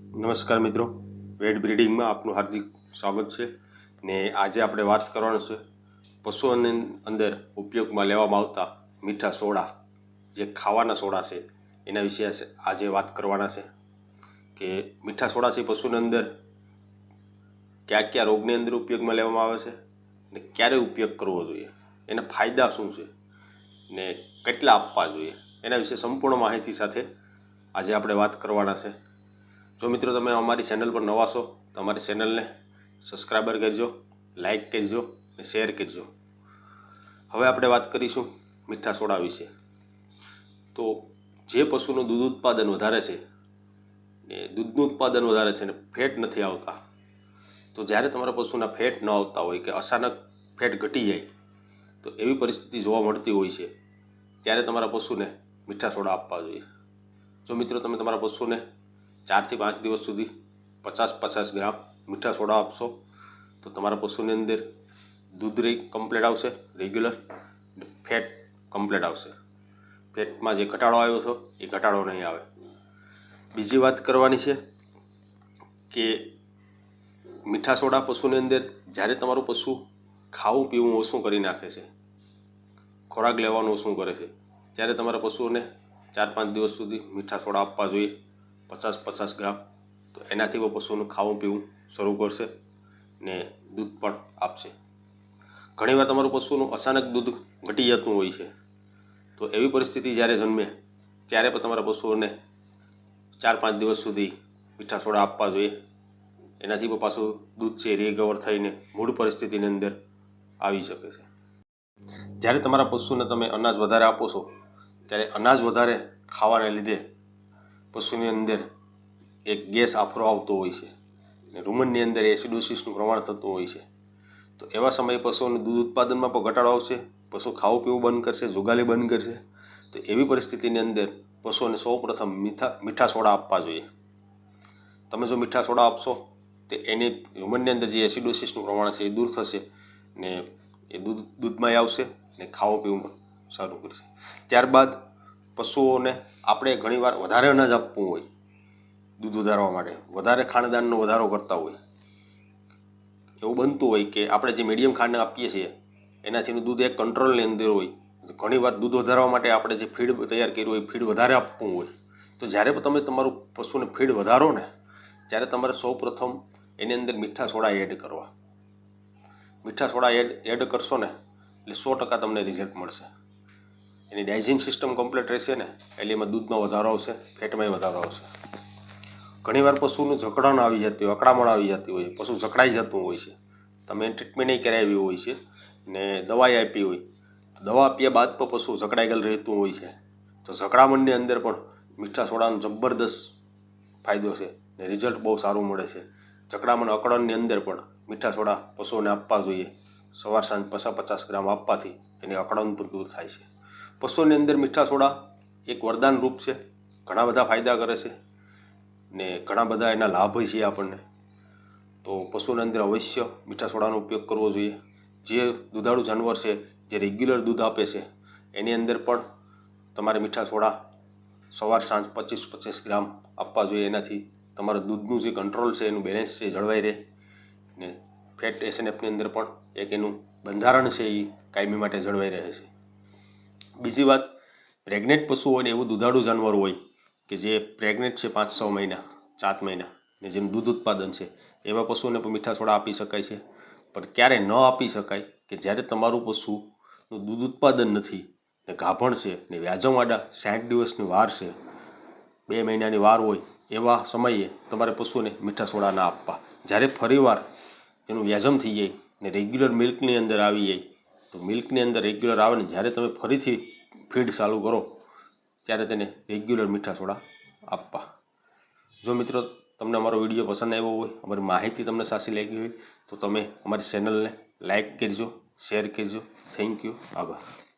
નમસ્કાર મિત્રો. વેટ બ્રીડિંગમાં આપનું હાર્દિક સ્વાગત છે. ને આજે આપણે વાત કરવાનું છે પશુઓની અંદર ઉપયોગમાં લેવામાં આવતા મીઠા સોડા, જે ખાવાના સોડા છે, એના વિશે આજે વાત કરવાના છે. કે મીઠા સોડાથી પશુની અંદર કયા કયા રોગની અંદર ઉપયોગમાં લેવામાં આવે છે ને ક્યારે ઉપયોગ કરવો જોઈએ, એના ફાયદા શું છે ને કેટલા આપવા જોઈએ, એના વિશે સંપૂર્ણ માહિતી સાથે આજે આપણે વાત કરવાના છે. જો મિત્રો તમે અમારી ચેનલ પર નવા છો, તો અમારી ચેનલને સબસ્ક્રાઈબર કરજો લાઇક કરજો અને શેર કરજો. હવે આપણે વાત કરીશું મીઠા સોડા વિશે. તો જે પશુનું દૂધ ઉત્પાદન વધારે છે ને દૂધનું ઉત્પાદન વધારે છે ને ફેટ નથી આવતા, તો જ્યારે તમારા પશુના ફેટ ન આવતા હોય કે અચાનક ફેટ ઘટી જાય, તો એવી પરિસ્થિતિ જોવા મળતી હોય છે. ત્યારે તમારા પશુને મીઠા સોડા આપવા જોઈએ. જો મિત્રો તમે તમારા પશુને ચારથી પાંચ દિવસ સુધી પચાસ પચાસ ગ્રામ મીઠા સોડા આપશો. તો તમારા પશુની અંદર દૂધ રહી કમ્પ્લેટ આવશે રેગ્યુલર ફેટ કમ્પ્લેટ આવશે. ફેટમાં જે ઘટાડો આવ્યો હતો એ ઘટાડો નહીં આવે. બીજી વાત કરવાની છે કે મીઠા સોડા પશુની અંદર જ્યારે તમારું પશુ ખાવું, પીવું, ઓછું કરી નાખે છે, ખોરાક લેવાનું ઓછું કરે છે, ત્યારે તમારા પશુઓને ચાર પાંચ દિવસ સુધી મીઠા સોડા આપવા જોઈએ. પચાસ પચાસ ગ્રામ. તો એનાથી પણ પશુનું ખાવું પીવું શરૂ કરશે ને દૂધ પણ આપશે. ઘણીવાર તમારું પશુનું અચાનક દૂધ ઘટી જતું હોય છે. તો એવી પરિસ્થિતિ જ્યારે જન્મે, ત્યારે પણ તમારા પશુઓને ચાર પાંચ દિવસ સુધી મીઠા સોડા આપવા જોઈએ. એનાથી પણ પાછું દૂધ છે રિકવર થઈને મૂળ પરિસ્થિતિની અંદર આવી શકે છે. જ્યારે તમારા પશુને તમે અનાજ વધારે આપો છો, ત્યારે અનાજ વધારે ખાવાને લીધે પશુની અંદર એક ગેસ આફરો આવતો હોય છે. અને રૂમનની અંદર એસિડોસિસનું પ્રમાણ થતું હોય છે. તો એવા સમયે પશુઓનું દૂધ ઉત્પાદનમાં પણ ઘટાડો આવશે. પશુ ખાવું પીવું બંધ કરશે, જુગાલી બંધ કરશે. તો એવી પરિસ્થિતિની અંદર પશુઓને સૌપ્રથમ મીઠા મીઠા સોડા આપવા જોઈએ. તમે જો મીઠા સોડા આપશો, તો એની હ્યુમનની અંદર જે એસિડોસિસનું પ્રમાણ છે એ દૂર થશે ને એ દૂધ, દૂધમાંય આવશે ને ખાવું પીવું સારું કરશે. ત્યારબાદ પશુઓને આપણે ઘણીવાર વધારે અનાજ આપવું હોય. દૂધ વધારવા માટે વધારે ખાણદાનનો વધારો કરતા હોય. એવું બનતું હોય કે આપણે જે મીડિયમ ખાંડ આપીએ છીએ એનાથીનું દૂધ એક કંટ્રોલની અંદર હોય. ઘણીવાર દૂધ વધારવા માટે આપણે જે ફીડ તૈયાર કર્યું હોય ફીડ વધારે આપવું હોય. તો જ્યારે પણ તમે તમારું પશુને ફીડ વધારો ને, ત્યારે તમારે સૌ પ્રથમ એની અંદર મીઠા સોડા એડ કરવા. મીઠા સોડા એડ એડ કરશો ને, એટલે સો ટકા તમને રિઝલ્ટ મળશે. એની ડાયજિંગ સિસ્ટમ કમ્પ્લીટ રહેશે ને એટલે એમાં દૂધમાં વધારો આવશે ફેટમાંય વધારો આવશે. ઘણીવાર પશુનું જકડાણ આવી જતી હોય, અકળામણ આવી જતી હોય, પશુ જકડાઈ જતું હોય છે. તમે ટ્રીટમેન્ટ ટ્રીટમેન્ટ કરાવી હોય છે ને દવાઈ આપી હોય દવા આપ્યા બાદ પણ પશુ જકડાઈ ગયેલ રહેતું હોય છે. તો જકડામણની અંદર પણ મીઠા સોડાનો જબરદસ્ત ફાયદો છે ને રિઝલ્ટ બહુ સારું મળે છે. જકડામણ અકળણની અંદર પણ મીઠા સોડા પશુઓને આપવા જોઈએ. સવાર સાંજ પચાસ પચાસ ગ્રામ આપવાથી એની અકળણ પણ દૂર થાય છે. પશુઓની અંદર મીઠા સોડા એક વરદાન રૂપ છે. ઘણા બધા ફાયદા કરે છે ને ઘણા બધા એના લાભ છે આપણને. તો પશુની અંદર અવશ્ય મીઠા સોડાનો ઉપયોગ કરવો જોઈએ. જે દૂધાળું જાનવર છે, જે રેગ્યુલર દૂધ આપે છે, એની અંદર પણ તમારે મીઠા સોડા સવાર સાંજ પચીસ પચીસ ગ્રામ આપવા જોઈએ. એનાથી તમારા દૂધનું જે કંટ્રોલ છે, એનું બેલેન્સ છે, જળવાઈ રહે ને ફેટ એસએનએફની અંદર પણ એક એનું બંધારણ છે, એ કાયમી માટે જળવાઈ રહે છે. બીજી વાત પ્રેગ્નેન્ટ પશુ હોય ને એવું દુધાળું જાનવર હોય કે જે પ્રેગ્નેન્ટ છે પાંચ છ મહિના, સાત મહિના, ને જેમ દૂધ ઉત્પાદન છે, એવા પશુને પણ મીઠા સોડા આપી શકાય છે. પણ ક્યારે ન આપી શકાય કે જ્યારે તમારું પશુનું દૂધ ઉત્પાદન નથી, ને ગાભણ છે, ને વ્યાજવાડા સાઠ દિવસની વાર છે, બે મહિનાની વાર હોય, એવા સમયે તમારે પશુને મીઠા સોડા ના આપવા. જ્યારે ફરીવાર તેનું વ્યાજમ થઈ જાય ને રેગ્યુલર મિલ્કની અંદર આવી જાય તો મિલ્કની અંદર રેગ્યુલર આવે ને જ્યારે તમે ફરીથી ફીડ ચાલુ કરો, ત્યારે તેને રેગ્યુલર મીઠા સોડા આપવા. જો મિત્રો તમને અમારો વીડિયો પસંદ આવ્યો હોય, અમારી માહિતી તમને સાચી લાગી હોય, તો તમે અમારી ચેનલને લાઈક કરજો શેર કરજો. થેન્ક યુ આભાર.